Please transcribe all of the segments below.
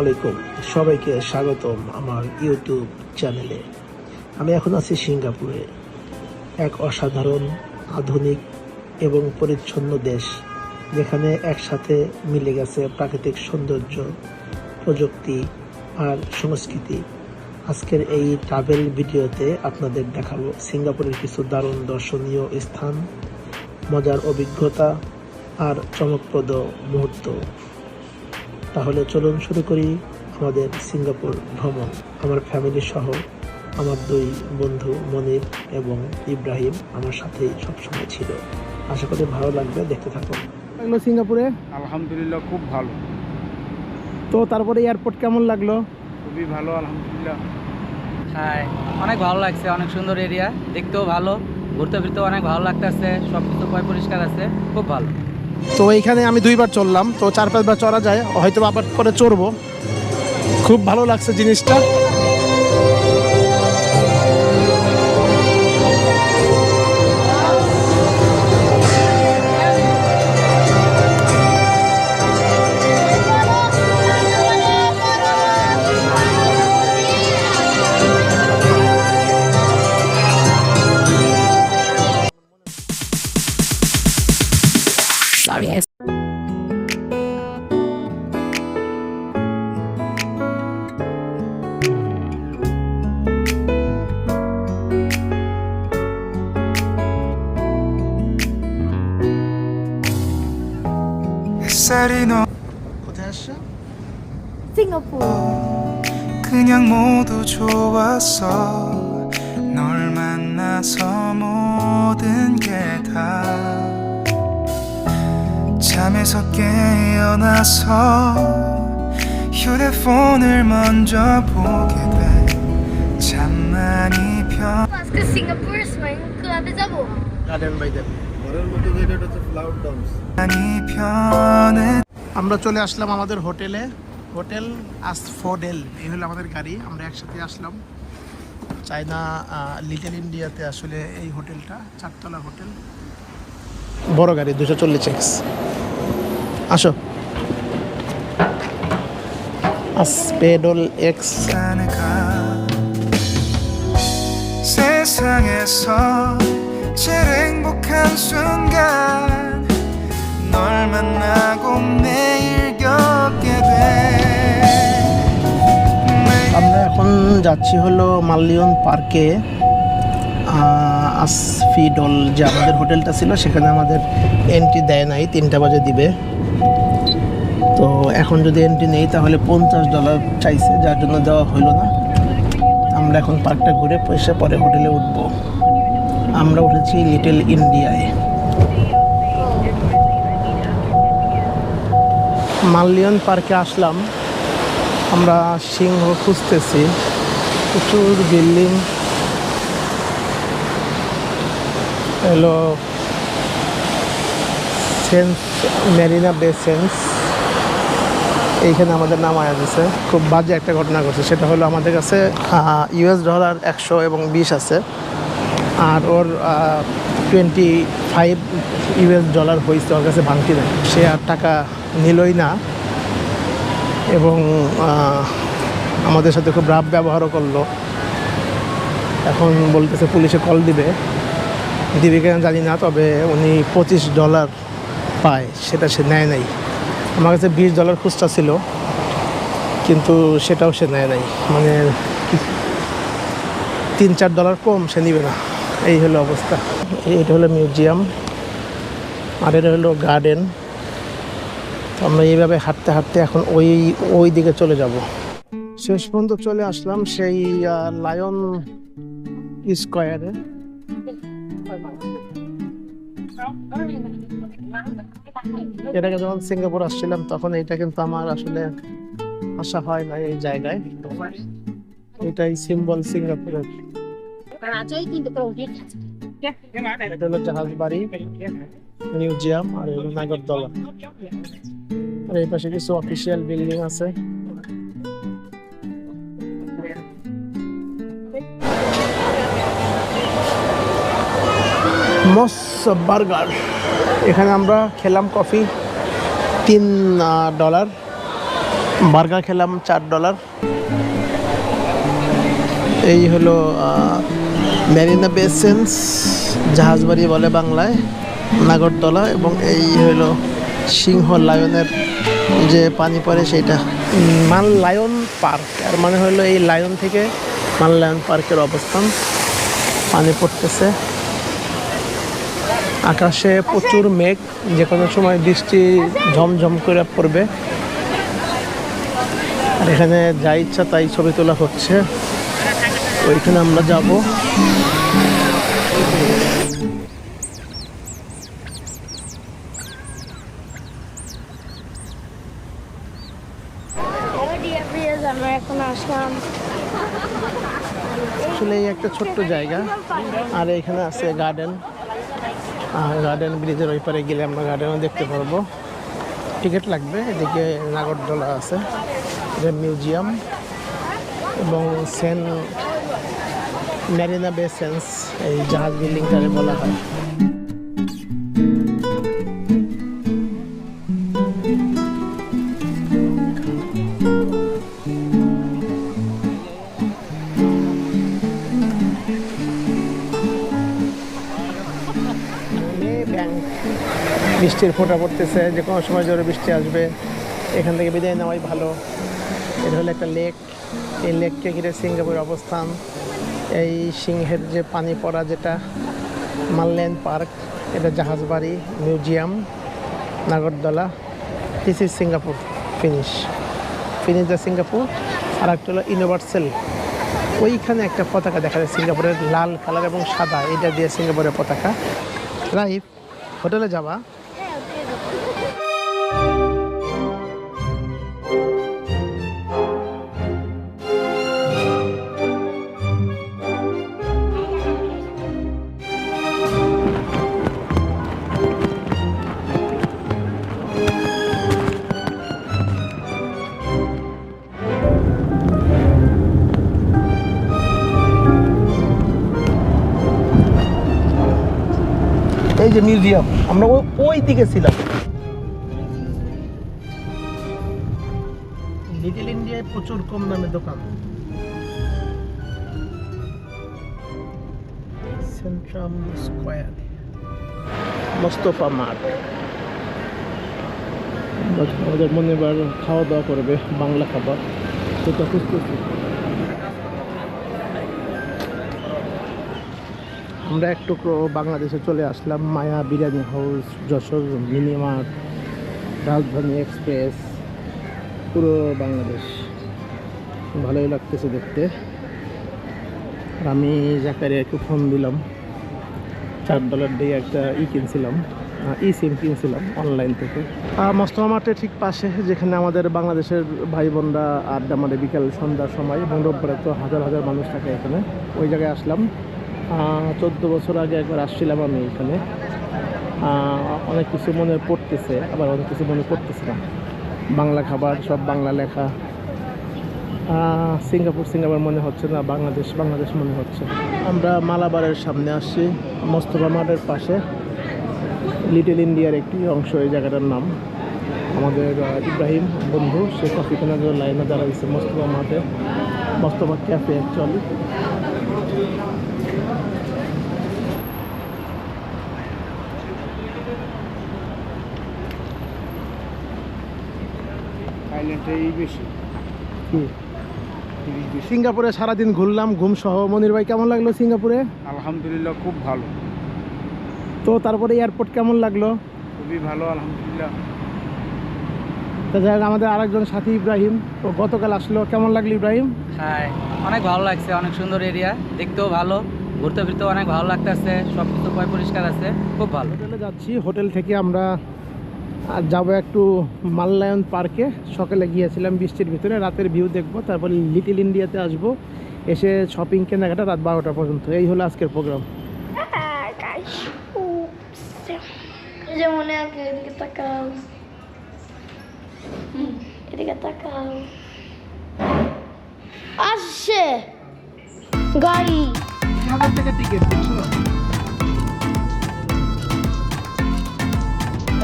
আলাইকুম। সবাইকে স্বাগতম আমার ইউটিউব চ্যানেলে। আমি এখন আছি সিঙ্গাপুরে। এক অসাধারণ, আধুনিক এবং পরিচ্ছন্ন দেশ, যেখানে একসাথে মিলে গেছে প্রাকৃতিক সৌন্দর্য, প্রযুক্তি আর সংস্কৃতি। আজকের এই ট্রাভেল ভিডিওতে আপনাদের দেখাবো সিঙ্গাপুরের কিছু দারুণ দর্শনীয় স্থান, মজার অভিজ্ঞতা আর চমকপ্রদ মুহূর্ত। তাহলে চলুন শুরু করি আমাদের সিঙ্গাপুর ভ্রমণ। আমার ফ্যামিলি সহ আমার দুই বন্ধু মনির এবং ইব্রাহিম আমার সাথেই সবসময় ছিল। আশা করি ভালো লাগবে দেখতে থাকুন। লাগল সিঙ্গাপুরে? আলহামদুলিল্লাহ খুব ভালো। তো তারপরে এয়ারপোর্ট কেমন লাগল? খুবই ভালো আলহামদুলিল্লাহ। হ্যাঁ অনেক ভালো লাগছে অনেক সুন্দর এরিয়া দেখতেও ভালো ঘুরতে ফিরতেও অনেক ভালো লাগতেছে সব কিছু পয় পরিষ্কার আছে খুব ভালো। তো এইখানে আমি দুইবার চললাম, তো চার পাঁচবার চড়া যায় হয়তো আবার পরে চড়বো। খুব ভালো লাগছে জিনিসটা। 살이 너 고대하셔? 싱가포르. 그냥 모두 좋았어 널 만나서 모든 게 다 잠에서 깨어나서 휴대폰을 먼저 보게 돼. 잠만이 편 Parce que Singapour, c'est আমরা চলে আসলাম আমাদের হোটেলে হোটেল আসফোডেল এই হলো আমাদের গাড়ি আমরা একসাথে আসলাম চায়না লিটল ইন্ডিয়াতে আসলে এই হোটেলটা চারতলা হোটেল বড় গাড়ি দুশো চল্লিশ এক্স আসো আসপেডল এক্স 않을까 세상에서 제일 행복한 순간 널 만나고 매일 겪게 돼 매일 আমরা এখন যাচ্ছি হলো মাল্লিয়ন পার্কে আসফিডল যে আমাদের হোটেলটা ছিল সেখানে আমাদের এন্ট্রি দেয় নাই তিনটা বাজে দিবে তো এখন যদি এন্ট্রি নেই তাহলে পঞ্চাশ ডলার চাইছে যার জন্য দেওয়া হইলো না আমরা এখন পার্কটা ঘুরে পয়সা পরে হোটেলে উঠবো আমরা উঠেছি লিটল ইন্ডিয়ায় মাল্লিয়ন পার্কে আসলাম। আমরা সিংহ খুঁজতেছি। প্রচুর বিল্ডিং। হলো সেন্স মেরিনা বে সেন্স এইখানে আমাদের নাম আয়া গেছে। খুব বাজে একটা ঘটনা ঘটছে। সেটা হলো আমাদের কাছে ইউএস ডলার একশো এবং বিশ আছে। আর ওর টোয়েন্টি ফাইভ ইউএস ডলার হয়েছে ওর কাছে ভাঙতি দেয়। সে আর টাকা নিলই না। এবং আমাদের সাথে খুব রাফ ব্যবহারও করল। এখন বলতেছে পুলিশে কল দিবে। দিবে কেন জানি না, তবে উনি পঁচিশ ডলার পায়, সেটা সে নেয় নাই। আমার কাছে বিশ ডলার খুচরা ছিল, কিন্তু সেটাও সে নেয় নাই। মানে তিন চার ডলার কম সে নিবে না। এই হলো অবস্থা। এটা হলো মিউজিয়াম, আর এটা হলো গার্ডেন। আমরা এইভাবে হাঁটতে হাঁটতে এখন ওই ওই দিকে চলে যাব। শেষ পর্যন্ত চলে আসলাম সেই লায়ন স্কোয়ারে এটাকে যখন সিঙ্গাপুর আসছিলাম, তখন এটা কিন্তু আমার আসলে আসা হয় না এই জায়গায়। এটাই সিম্বল সিঙ্গাপুরের মিউজিয়াম আর হলো আর এই পাশে কিছু অফিসিয়াল বিল্ডিং আছে। MOS burger. এখানে আমরা খেলাম কফি, তিন ডলার বার্গার খেলাম চার ডলার এই হলো ম্যারিনা বেসেন্স জাহাজবাড়ি বলে বাংলায় নাগরদোলা এবং এই হলো সিংহ লায়নের যে পানি পড়ে উম, মান লায়ন পার্ক আর মানে হলো এই লায়ন থেকে মান লায়ন পার্কের অবস্থান। পানি পড়তেছে। আকাশে প্রচুর মেঘ যে কোনো সময় বৃষ্টি ঝমঝম করে পড়বে। আর এখানে যা ইচ্ছা তাই ছবি তোলা হচ্ছে। ওইখানে আমরা যাব। আমরা এখন আসলাম আসলে এই একটা ছোট্ট জায়গা। আর এখানে আছে গার্ডেন গার্ডেন ব্রিজের ওই পারে গেলে আমরা গার্ডেনও দেখতে পারব। টিকিট লাগবে এদিকে নাগরদোলা আছে। মিউজিয়াম এবং সেন্ট ম্যারিনা বে সেন্স এই জাহাজ বিল্ডিংটারে বলা হয়। বৃষ্টির ফোঁটা পড়তেছে, যে কোনো সময় জোরে বৃষ্টি আসবে, এখান থেকে বিদায় নেওয়াই ভালো। এটা হলো একটা লেক, এই লেককে ঘিরে সিঙ্গাপুরের অবস্থান। এই সিংহের যে পানি পড়া যেটা মাললেন পার্ক, এটা জাহাজবাড়ি, মিউজিয়াম, নাগরদোলা this is Singapore finish finish the Singapore আর একটা হলো ইউনিভার্সাল ওইখানে একটা পতাকা দেখা যায় সিঙ্গাপুরের লাল কালার এবং সাদা, এটা দিয়ে সিঙ্গাপুরের পতাকা। রাইফ হোটেলে যাবা এই যে মিউজিয়াম আমরা ওই ওই দিকে ছিলাম। লিটল ইন্ডিয়ায় প্রচুর কম দামে দোকান। সেন্ট্রাম স্কোয়ার মোস্তফা মার্ট আমাদের মনে এবার খাওয়া দাওয়া করবে বাংলা খাবার। সেটা খুঁজতেছি। আমরা এক টুকরো বাংলাদেশে চলে আসলাম, Maya biryani house, Jashore mini mart Rajdhani express, পুরো বাংলাদেশ। ভালোই লাগতেছে দেখতে। আর আমি জাকারিয়াকে ফোন দিলাম। চার ডলার দিয়ে একটা ই কিনছিলাম ই সিম কিনছিলাম অনলাইন থেকে। মস্তমা মার্টের ঠিক পাশে, যেখানে আমাদের বাংলাদেশের ভাই বোনরা আড্ডা মারে বিকাল সন্ধ্যার সময়, এবং রোববারে তো হাজার হাজার মানুষ থাকে এখানে। ওই জায়গায় আসলাম। চোদ্দ বছর আগে একবার আসছিলাম আমি এখানে। অনেক কিছু মনে পড়তেছে, আবার অনেক কিছু মনে পড়তেছে না। বাংলা খাবার, সব বাংলা লেখা। সিঙ্গাপুর সিঙ্গাপুর মনে হচ্ছে না, বাংলাদেশ বাংলাদেশ মনে হচ্ছে আমরা মালাবারের সামনে আসছি, মোস্তফা মাঠের পাশে। লিটল ইন্ডিয়ার একটি অংশ, এই জায়গাটার নাম। আমাদের ইব্রাহিম বন্ধু, সে কফি কেনার লাইনে দাঁড়াইছে মোস্তফা মাঠে। মোস্তফা ক্যাফে অ্যাকচুয়ালি বেশি। সিঙ্গাপুরে সারাদিন ঘুরলাম ঘুম সহ। মনির ভাই কেমন লাগল সিঙ্গাপুরে? আলহামদুলিল্লাহ খুব ভালো। তো তারপরে এয়ারপোর্ট কেমন লাগল? খুবই ভালো আলহামদুলিল্লাহ। তা যাই হোক, আমাদের আরেকজন সাথী ইব্রাহিম। ও গতকাল আসলো। কেমন লাগল ইব্রাহিম? হ্যাঁ অনেক ভালো লাগছে অনেক সুন্দর এরিয়া। দেখতেও ভালো ঘুরতে ফিরতেও অনেক ভালো লাগতেছে সব কিছু পয় পরিষ্কার আছে খুব ভালো। হোটেলে যাচ্ছি। হোটেল থেকে আমরা আর যাব একটু মাল্লায়ন পার্কে। সকালে গিয়েছিলাম বৃষ্টির ভিতরে রাতের ভিউ দেখব তারপর লিটল ইন্ডিয়াতে আসব। এসে শপিং কেনাকাটা রাত বারোটা পর্যন্ত। এই হলো আজকের প্রোগ্রাম guys. Oops. এই যে আছে এদিকে তাকাও। এদিকে তাকাও। আসছে। গাড়ি। থেকে টিকিট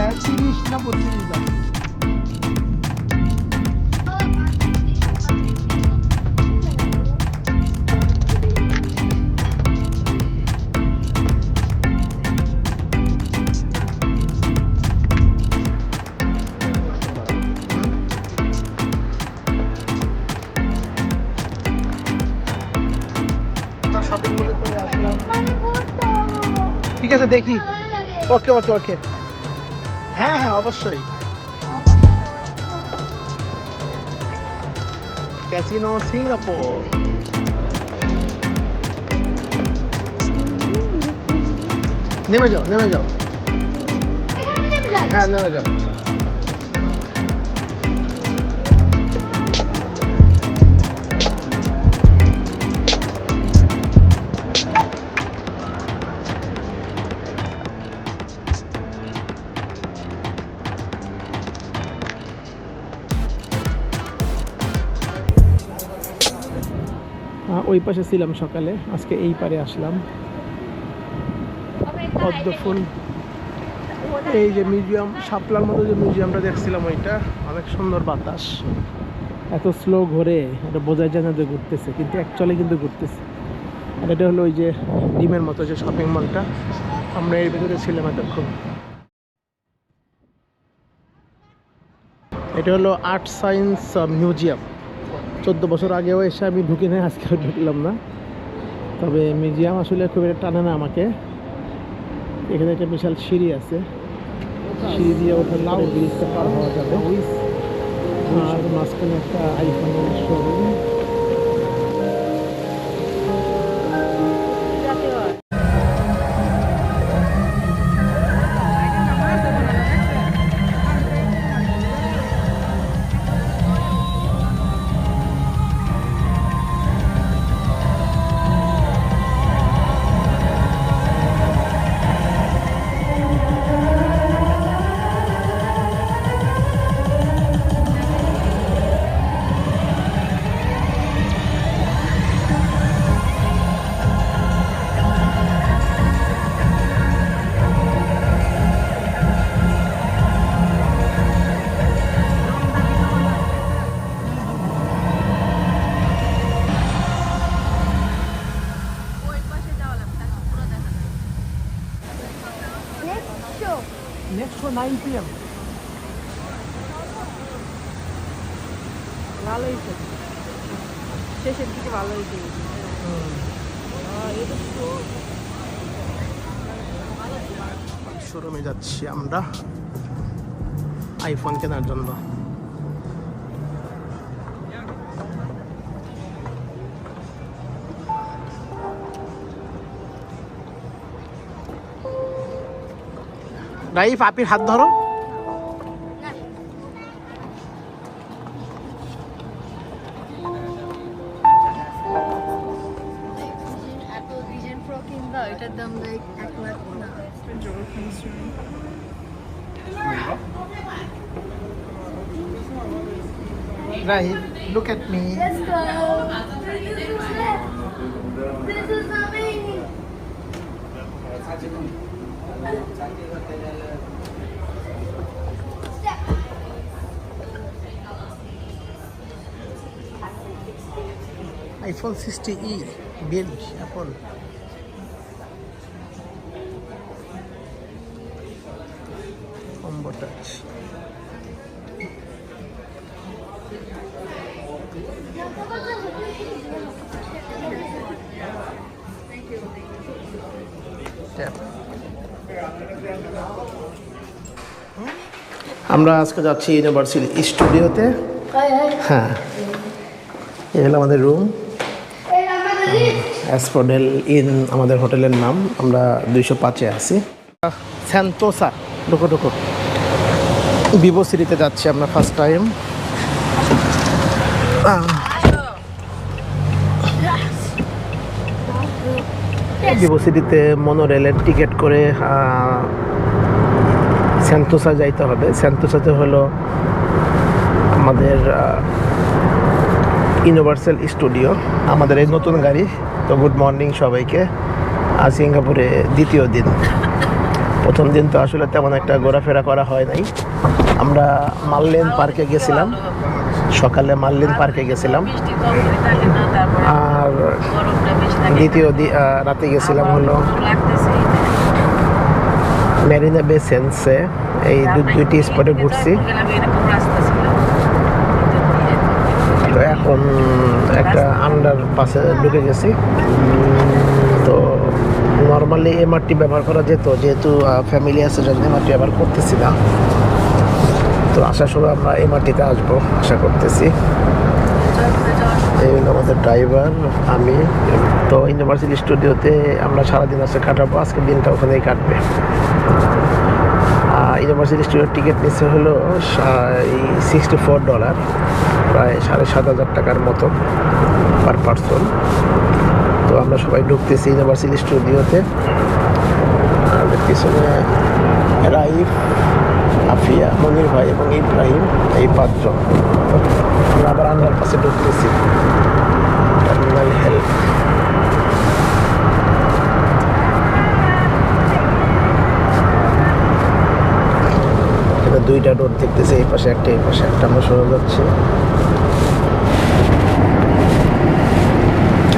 হ্যাঁ, দেয় তিরিশ না বত্রিশ দাম ঠিক আছে দেখি। ওকে ওকে ওকে। হ্যাঁ হ্যাঁ অবশ্যই। ক্যাসিনো সিঙ্গাপুর নেমে যাও নেমে যাও। হ্যাঁ নেমে যাও। ওই পাশে ছিলাম সকালে আজকে এই পারে আসলাম। পদ্ম ফুল। এই যে মিউজিয়াম শাপলার মতো যে মিউজিয়ামটা দেখছিলাম ওইটা অনেক সুন্দর বাতাস। এত স্লো ঘোরে এটা বোঝাই যায় না যে ঘুরতেছে কিন্তু অ্যাকচুয়ালি কিন্তু ঘুরতেছে। আর এটা হলো ওই যে ডিমের মতো যে শপিং মলটা আমরা এর ভিতরে ছিলাম এতক্ষণ। এটা হলো আর্ট সায়েন্স মিউজিয়াম। চোদ্দ বছর আগেও এসে আমি ঢুকি নাই, আজকে ঢুকলাম না। তবে মিউজিয়াম আসলে খুব একটা টানে না আমাকে। এখানে একটা বিশাল সিঁড়ি আছে। সিঁড়ি দিয়ে ওঠার পরে ব্রিজটা পার হওয়া যাবে। আর মাঝখানে একটা আইফোনের showroom next show nine P M ভালো হয়েছে। শেষের দিকে ভালো হয়েছে। শোরুমে যাচ্ছি আমরা। আইফোন কেনার জন্য। রাইফ আপির হাত ধরো অ্যাপল ভিশন প্রো কিনবা এটার দাম লাইক এক লাখ না রাইফ look at me Let's go. This is amazing. IPhone sixty E build আমরা আজকে যাচ্ছি ইউনিভার্সিটি স্টুডিওতে হ্যাঁ। হলো আমাদের রুম অ্যাসপোডেল ইন আমাদের হোটেলের নাম। আমরা দুইশো পাঁচে আছি। স্যান্তোসা ঢুকো ঢুকো। ভিভো সিটিতে যাচ্ছি আমরা ফার্স্ট টাইম ভিভো সিটিতে মনোরেলের টিকিট করে স্যান্তোসা যাইতে হবে। স্যান্তোসাতে হলো আমাদের ইউনিভার্সাল স্টুডিও আমাদের এই নতুন গাড়ি। তো গুড মর্নিং সবাইকে। আজ সিঙ্গাপুরে দ্বিতীয় দিন। প্রথম দিন তো আসলে তেমন একটা ঘোরাফেরা করা হয় নাই। আমরা মাল্লেন পার্কে গেছিলাম। সকালে মাল্লেন পার্কে গেছিলাম। আর দ্বিতীয় রাতে গেছিলাম হলো ম্যারিনা বে সেন্সে এই দু- দুইটি স্পটে ঘুরছি। তো এখন একটা আন্ডার পাশে ঢুকে গেছি। তো নর্মালি এমআরটি ব্যবহার করা যেত যেহেতু ফ্যামিলি আছে জন্য এমআরটি ব্যবহার করতেছি না। তো আসার সময় আমরা এমআরটিতে আসব আশা করতেছি। এই হলো আমাদের ড্রাইভার আমি। তো ইউনিভার্সিটি স্টুডিওতে আমরা সারাদিন আসে কাটাবো আজকের দিনটা ওখানেই কাটবে। ইউনিভার্সিটি স্টুডিওর টিকিট নিচ্ছে হলো সিক্সটি ফোর ডলার প্রায় সাড়ে সাত হাজার টাকার মতো পার পার্সন তো আমরা সবাই ঢুকতেছি ইউনিভার্সিটি স্টুডিওতে আমাদের পিছনে রাইফ আফিয়া, মনির ভাই এবং ইব্রাহিম এই পাঁচজন। আমরা আবার আন্ডার পাশে ঢুকতেছি দুইটা ডোর দেখতেছি, এই পাশে একটা, এই পাশে একটা। আমরা সরে যাচ্ছি।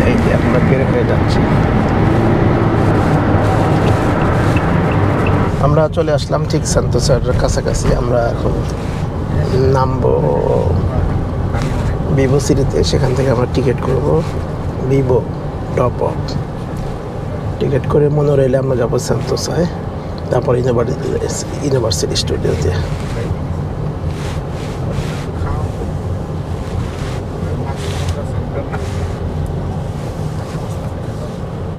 এই যে আমরা বের হয়ে যাচ্ছি। আমরা চলে আসলাম ঠিক সান্তোসার কাছাকাছি। আমরা এখন নামবো ভিভো সিটিতে সেখান থেকে আমরা টিকিট করব ভিভো টপ অফ টিকিট করে মনে রইলে আমরা যাব সান্তোসায়, তারপর ইউনিভার্সিটি ইউনিভার্সিটি স্টুডিওতে